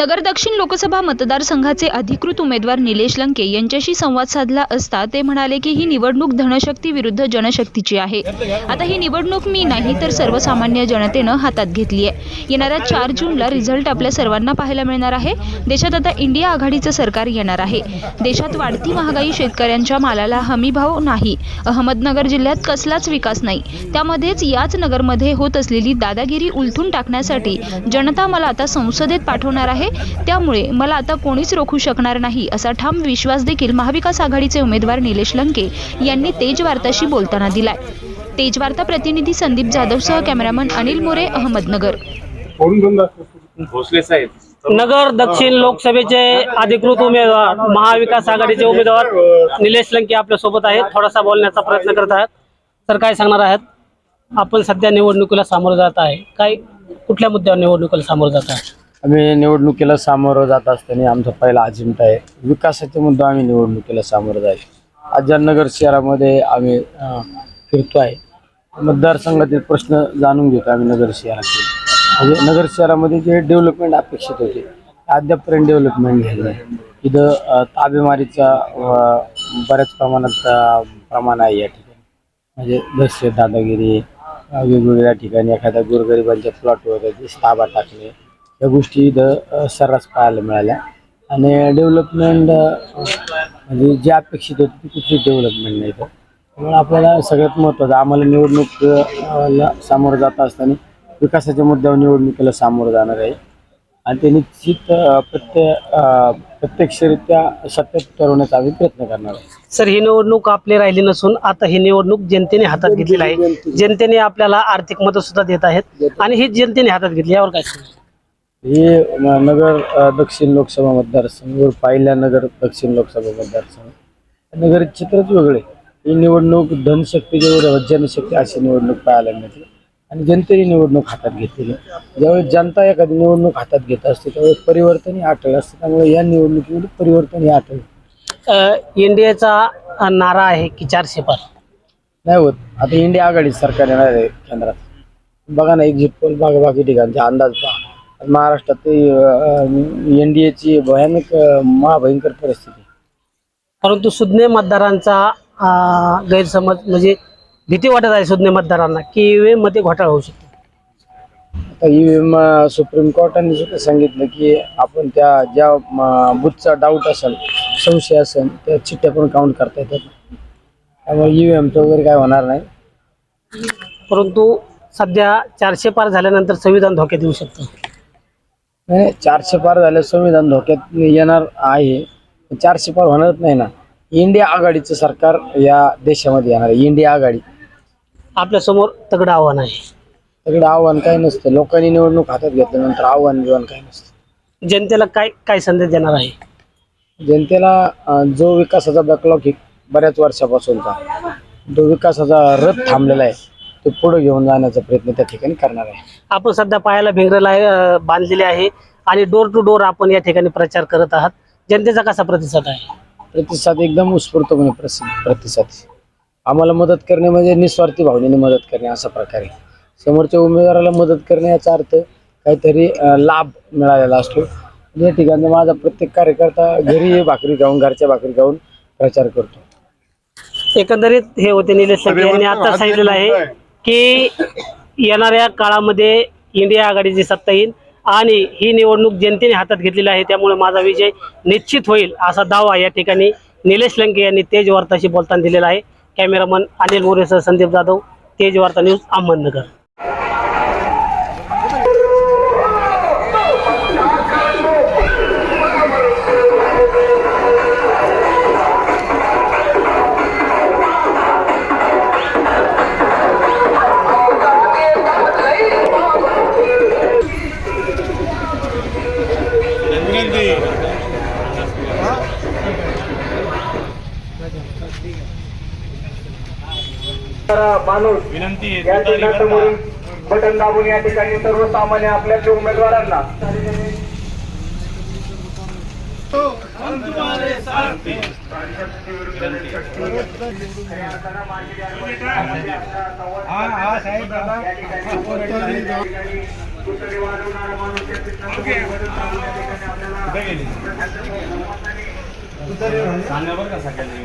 नगर दक्षिण लोकसभा मतदारसंघाचे अधिकृत उमेदवार निलेश लंके यांच्याशी संवाद साधला असता ते म्हणाले की ही निवडणूक धनशक्ती विरुद्ध जनशक्तीची आहे. आता ही निवडणूक मी नाही तर सर्वसामान्य जनतेनं हातात घेतली आहे. येणाऱ्या चार जूनला रिझल्ट आपल्या सर्वांना पाहायला मिळणार आहे. देशात आता इंडिया आघाडीचं सरकार येणार आहे. देशात वाढती महागाई शेतकऱ्यांच्या मालाला हमीभाव नाही. अहमदनगर जिल्ह्यात कसलाच विकास नाही. त्यामध्येच याच नगरमध्ये होत असलेली दादागिरी उलथून टाकण्यासाठी जनता मला आता संसदेत पाठवणार आहे. त्यामुळे मला आता कोणीच रोखू शकणार नाही असा ठाम विश्वास देखील महाविकास आघाडीचे उमेदवार निलेश लंके यांनी तेज वार्ताशी बोलताना दिलाय. तेज वार्ता प्रतिनिधी संदीप जाधवसह कॅमेरामन अनिल मोरे अहमदनगर. भोसले साहेब नगर दक्षिण लोकसभेचे अधिकृत उमेदवार महाविकास आघाडीचे उमेदवार निलेश लंके आपल्यासोबत आहेत. थोडासा बोलण्याचा प्रयत्न करत आहेत. तर काय सांगणार आहेत? आपण सध्या निवडणुकीला सामोरं जात आहे. काय कुठल्या मुद्द्यावर निवडणुकीला सामोरं जात आहे? आम्ही निवडणुकीला सामोरं जात असताना आमचा पहिला अजिंठा आहे. विकासाचा मुद्दा आम्ही निवडणुकीला सामोरं जायचो. अजाननगर शहरामध्ये आम्ही फिरतो आहे मतदारसंघातील प्रश्न जाणून घेतो आम्ही नगर शहरातील म्हणजे नगर शहरामध्ये जे डेव्हलपमेंट अपेक्षित होते अद्यापपर्यंत डेव्हलपमेंट झालं नाही. इथं ताबेमारीचा बऱ्याच प्रमाणात प्रमाण आहे या ठिकाणी. म्हणजे दहशत दादागिरी वेगवेगळ्या ठिकाणी एखाद्या गोरगरिबांच्या प्लॉटवर ताबा टाकणे या गोष्टी इथं सर्रास पाहायला मिळाल्या. आणि डेव्हलपमेंट म्हणजे जे अपेक्षित होती ती कुठली डेव्हलपमेंट नाही इथं. त्यामुळे आपल्याला सगळ्यात महत्त्वाचं आम्हाला निवडणूक सामोरं जात असताना विकासाच्या मुद्द्यावर निवडणुकीला सामोरं जाणार आहे. आणि ते निश्चित अ, प्रत्यक्षरित्या सत्यात उतरवण्याचा आम्ही प्रयत्न करणार आहे सर ही निवडणूक आपली राहिली नसून आता ही निवडणूक जनतेने हातात घेतलेली आहे. जनतेने. आपल्याला आर्थिक मदत सुद्धा देत आहेत. आणि ही जनतेने हातात घेतली यावर काय? हे नगर दक्षिण लोकसभा मतदारसंघ पहिल्या नगर दक्षिण लोकसभा मतदारसंघ. नगर चित्रच वेगळे. ही निवडणूक धनशक्तीच्या विरोधात जनशक्ती अशी निवडणूक पाहायला मिळते. आणि जनतेने निवडणूक हातात घेतलेली. ज्यावेळेस जनता एखादी निवडणूक हातात घेत असते त्यावेळेस परिवर्तन हे अटळ असते. त्यामुळे या निवडणुकीमध्ये परिवर्तन हे अटळ अ, इंडियाचा नारा आहे की चारशे पार? नाही होत. आता इंडिया आघाडी सरकार येणार आहे केंद्रात. बघा ना एक्झिट पोल बघा बाकी ठिकाणचे अंदाज पहा. महाराष्ट्रात एन डी एची भयानक महाभयंकर परिस्थिती. परंतु सुज्ञ मतदारांचा गैरसमज म्हणजे भीती वाटत आहे सुज्ञ मतदारांना की ईव्हीएममध्ये घोटाळा होऊ शकतो आता ईव्हीएम सुप्रीम कोर्टाने सुद्धा सांगितलं की आपण त्या ज्या बुथचा डाऊट असेल संशय असेल त्या चिठ्ठ्या पण काउंट करता येतात. त्यामुळे ईव्हीएमचं वगैरे काय होणार नाही. परंतु सध्या चारशे पार झाल्यानंतर संविधान धोक्यात येऊ शकतं. नाही चारशे पार झालं संविधान धोक्यात येणार आहे. चारशे पार होणारच नाही ना. इंडिया आघाडीचं सरकार या देशामध्ये येणार आहे. इंडिया आघाडी. आपल्यासमोर तगडं आव्हान आहे. सगळं आव्हान काय नसतं. लोकांनी निवडणूक हातात घेतल्यानंतर आव्हान बिव्हान काय नसतं. जनतेला काय काय संदेश देणार आहे? जनतेला अं, जो विकासाचा बॅकलॉग बऱ्याच वर्षापासूनचा जो विकासाचा रथ थांबलेला आहे. तो पुढे घेऊन जाण्याचा प्रयत्न त्या ठिकाणी करणार आहे. आपण सध्या पायाला भिंगरेला बांधलेले आहे आणि डोर टू डोर आपण या ठिकाणी प्रचार करत आहात. जनतेचा कसा प्रतिसाद आहे? प्रतिसाद एकदम उत्स्फूर्तपणे प्रसिद्ध प्रतिसाद. आम्हाला मदत करणे म्हणजे निस्वार्थी भावनेने मदत करणे अशा प्रकारे समोरच्या उमेदवाराला मदत करणे याचा अर्थ काहीतरी अं, लाभ मिळालेला असतो. या ठिकाणी माझा प्रत्येक कार्यकर्ता घरी भाकरी खाऊन घरच्या भाकरी खाऊन प्रचार करतो. एकंदरीत हे होते निलेश यांनी आता सांगितलेलं आहे. की येणाऱ्या काळामध्ये इंडिया आघाडीची सत्ता येईल आणि ही निवडणूक जनतेने हातात घेतलेली आहे त्यामुळे माझा विजय निश्चित होईल असा दावा या ठिकाणी निलेश लंके यांनी तेज वार्ताशी बोलताना दिलेला आहे. कॅमेरामन अनिल मोरेसह संदीप जाधव तेज वार्ता न्यूज अहमदनगर. विनंती आहे, या? चिन्हासमोरील बटन दाबून या ठिकाणी सर्वसामान्य आपल्या उमेदवारांना. माणूस सांगा बरं का सगळ्यांनी.